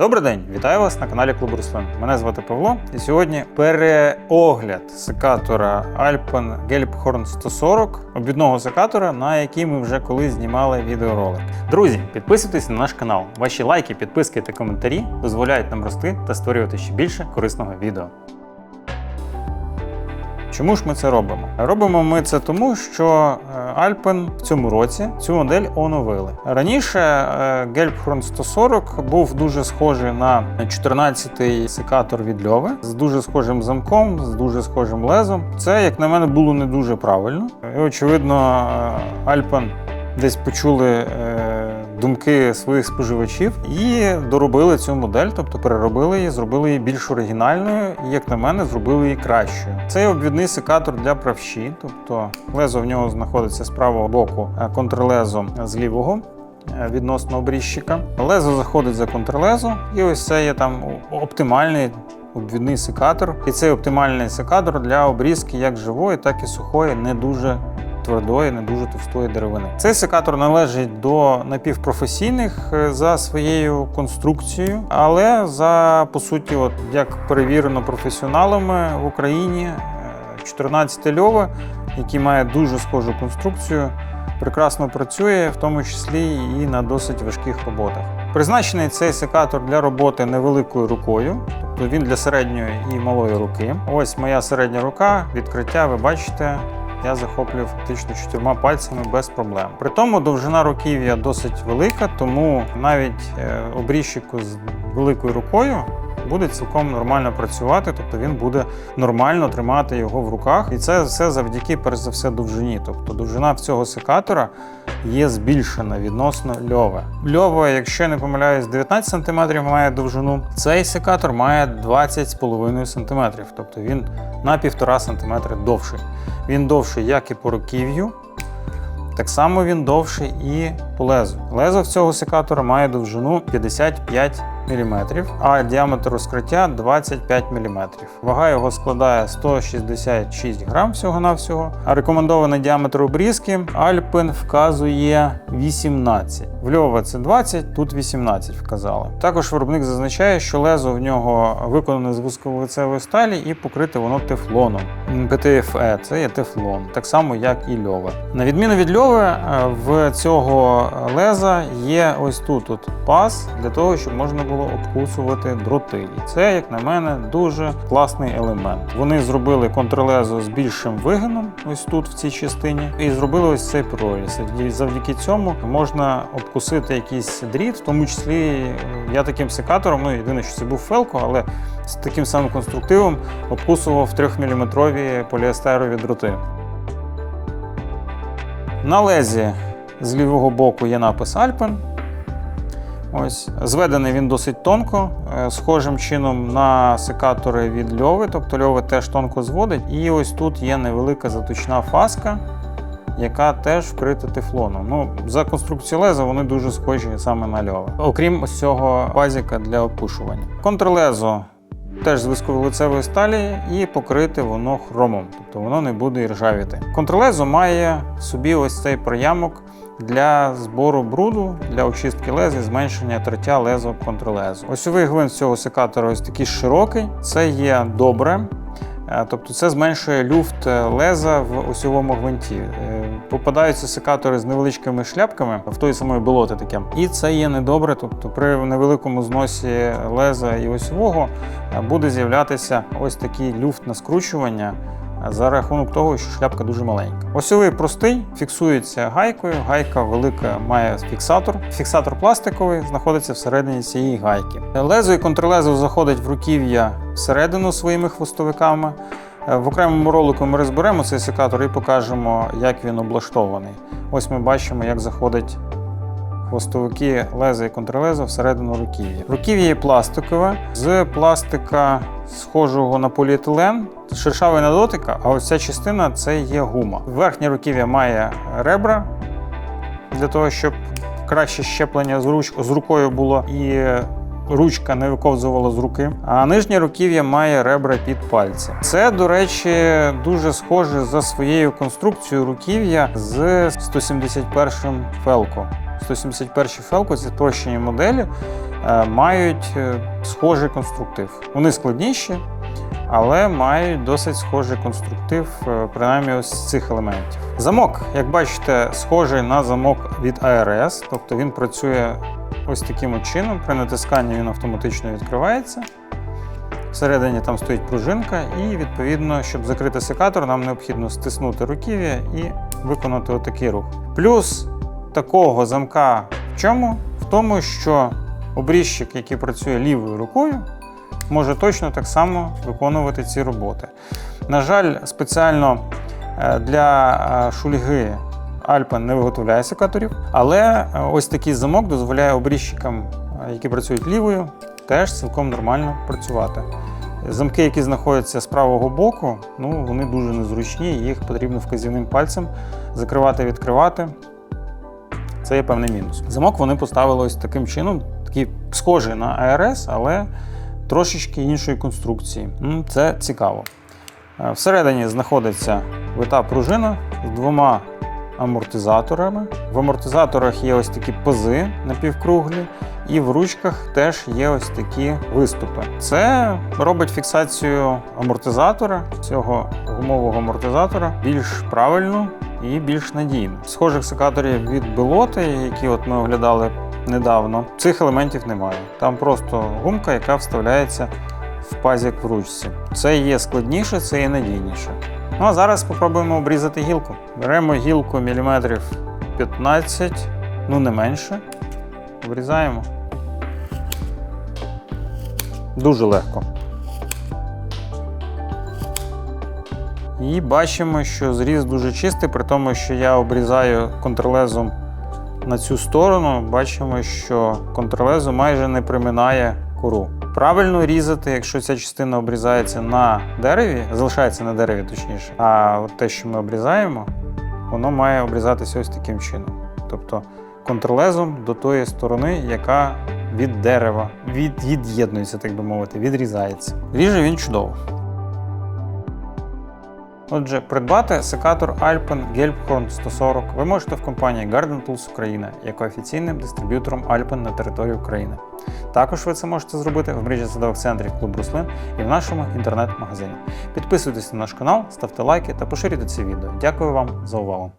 Добрий день, вітаю вас на каналі Клуб Руслан. Мене звати Павло, і сьогодні переогляд секатора Alpen Gelbhorn 140, обідного секатора, на який ми вже колись знімали відеоролик. Друзі, підписуйтесь на наш канал. Ваші лайки, підписки та коментарі дозволяють нам рости та створювати ще більше корисного відео. Чому ж ми це робимо? Робимо ми це тому, що е, Alpen в цьому році цю модель оновили. Раніше е, Gelbhorn 140 був дуже схожий на 14-й секатор від Льови з дуже схожим замком, з дуже схожим лезом. Це, як на мене, було не дуже правильно. І, очевидно, е, Alpen десь почули е, думки своїх споживачів і доробили цю модель, тобто переробили її, зробили її більш оригінальною, і, як на мене, зробили її кращою. Це обвідний секатор для правші, тобто лезо в нього знаходиться з правого боку, а контрлезо з лівого. е, Відносно обрізчика. Лезо заходить за контрлезо, і ось це є там оптимальний обвідний секатор. І цей оптимальний секатор для обрізки як живої, так і сухої, не дуже твердої, не дуже товстої деревини. Цей секатор належить до напівпрофесійних е, за своєю конструкцією, але за по суті, от як перевірено професіоналами в Україні, е, 14 льова, який має дуже схожу конструкцію, прекрасно працює, в тому числі і на досить важких роботах. Призначений цей секатор для роботи невеликою рукою, тобто він для середньої і малої руки. Ось моя середня рука, відкриття, ви бачите, я захоплюю фактично чотирма пальцями без проблем. При тому довжина руків'я досить велика, тому навіть е, з великою рукою буде цілком нормально працювати, тобто він буде нормально тримати його в руках. І це все завдяки, перш за все, довжині. Тобто довжина цього секатора є збільшена відносно льова. Льова, якщо я не помиляюсь, 19 см має довжину. Цей секатор має 20,5 см, тобто він на 1,5 см довший. Він довший як і по руків'ю, так само він довший і по лезу. Лезо в цього секатора має довжину 55 мм, а діаметр розкриття 25 мм. Вага його складає 166 грам всього-навсього, а рекомендований діаметр обрізки Alpen вказує 18. В Льова це 20, тут 18 вказали. Також виробник зазначає, що лезо в нього виконане з вузьковлицевої сталі і покрите воно тефлоном. ПТФЕ це є тефлон, так само як і льова. На відміну від льови, е, в цього леза є ось тут от паз для того, щоб можна було обкусувати дроти. І це, як на мене, дуже класний елемент. Вони зробили контрлезо з більшим вигином, ось тут в цій частині, і зробили ось цей проріз. Завдяки цьому можна обкусити якийсь дріт, в тому числі е, я таким секатором, ну єдине, що це був фелко, але з таким самим конструктивом обкусував 3-мм поліестерові дроти. На лезі з лівого боку є напис Alpen. Ось. Зведений він досить тонко, е, схожим чином на секатори від льови, тобто льови теж тонко зводить. І ось тут є невелика заточна фаска, яка теж вкрита тефлоном. Ну, за конструкцією леза вони дуже схожі саме на льови. Окрім ось цього базіка для опушування. Контрлезо теж з висковолицевої сталі і покрите воно хромом, тобто воно не буде ржавіти. Контрлезо має собі ось цей проямок для збору бруду, для очистки леза і зменшення тертя леза об контрлезо. Осьовий гвинт цього секатора ось такий широкий, це є добре. Е, Тобто це зменшує люфт е, леза в осьовому гвинті. Е, Попадаються секатори з невеличкими шляпками в той самої болоти таке. І це є недобре. Тобто при невеликому зносі леза і осьового буде з'являтися ось такий люфт на скручування за рахунок того, що шляпка дуже маленька. Осьовий простий, фіксується гайкою. Гайка велика має фіксатор. Фіксатор пластиковий знаходиться всередині цієї гайки. Лезо і контрлезо заходить в руків'я всередину своїми хвостовиками. Е, В окремому ролику ми розберемо цей секатор і покажемо, як він облаштований. Ось ми бачимо, як заходить хвостовики леза і контрлеза всередину руків'я. Руків'я є пластикове, з пластика схожого на поліетилен, шершавий на дотик, а ось ця частина це є гума. Верхнє руків'я має ребра для того, щоб краще щеплення з, руч... з рукою було і ручка не виковзувала з руки. А нижнє руків'я має ребра під пальці. Це, до речі, дуже схоже за своєю конструкцією руків'я з 171 Фелко. 171 Фелко це спрощені моделі. мають е, схожий конструктив. Вони складніші, але мають досить схожий конструктив, е, принаймні ось з цих елементів. Замок, як бачите, схожий на замок від ARS, тобто він працює ось таким чином. При натисканні він автоматично відкривається. Всередині там стоїть пружинка, і відповідно, щоб закрити секатор, нам необхідно стиснути руків'я і виконати отакий рух. Плюс такого замка в чому? В тому, що обрізчик, який працює лівою рукою, може точно так само виконувати ці роботи. На жаль, спеціально е, для е, шульги Alpen не виготовляє секаторів, але е, ось такий замок дозволяє обрізчикам, е, які працюють лівою, теж цілком нормально працювати. Замки, які знаходяться з правого боку, ну вони дуже незручні, їх потрібно вказівним пальцем закривати, відкривати. Це є певний мінус. Замок вони поставили ось таким чином, такий схожий на ARS, але трошечки іншої конструкції. М, Це цікаво. Е, Всередині знаходиться вита пружина з двома амортизаторами. В амортизаторах є ось такі пази напівкруглі, і в ручках теж є ось такі виступи. Це робить фіксацію амортизатора, цього гумового амортизатора, більш правильну і більш надійну. Схожих секаторів від Белоти, які от ми оглядали недавно, цих елементів немає. Там просто гумка, яка вставляється в пазік в ручці. Це є складніше, це є надійніше. Ну а зараз спробуємо обрізати гілку. Беремо гілку міліметрів 15, ну не менше. Обрізаємо. Дуже легко. І бачимо, що зріз дуже чистий, при тому, що я обрізаю контрлезом на цю сторону, бачимо, що контрлезу майже не приминає кору. Правильно різати, якщо ця частина обрізається на дереві, залишається на дереві точніше. А от те, що ми обрізаємо, воно має обрізатися ось таким чином. Тобто контрлезом до тої сторони, яка від дерева від, від'єднується, так би мовити, відрізається. Ріже він чудово. Отже, придбати секатор Alpen Gelbhorn 140 ви можете в компанії Garden Tools Україна як офіційним дистриб'ютором Alpen на території України. Також ви це можете зробити в мережі садових центрів Клуб Руслин і в нашому інтернет-магазині. Підписуйтесь на наш канал, ставте лайки та поширюйте це відео. Дякую вам за увагу!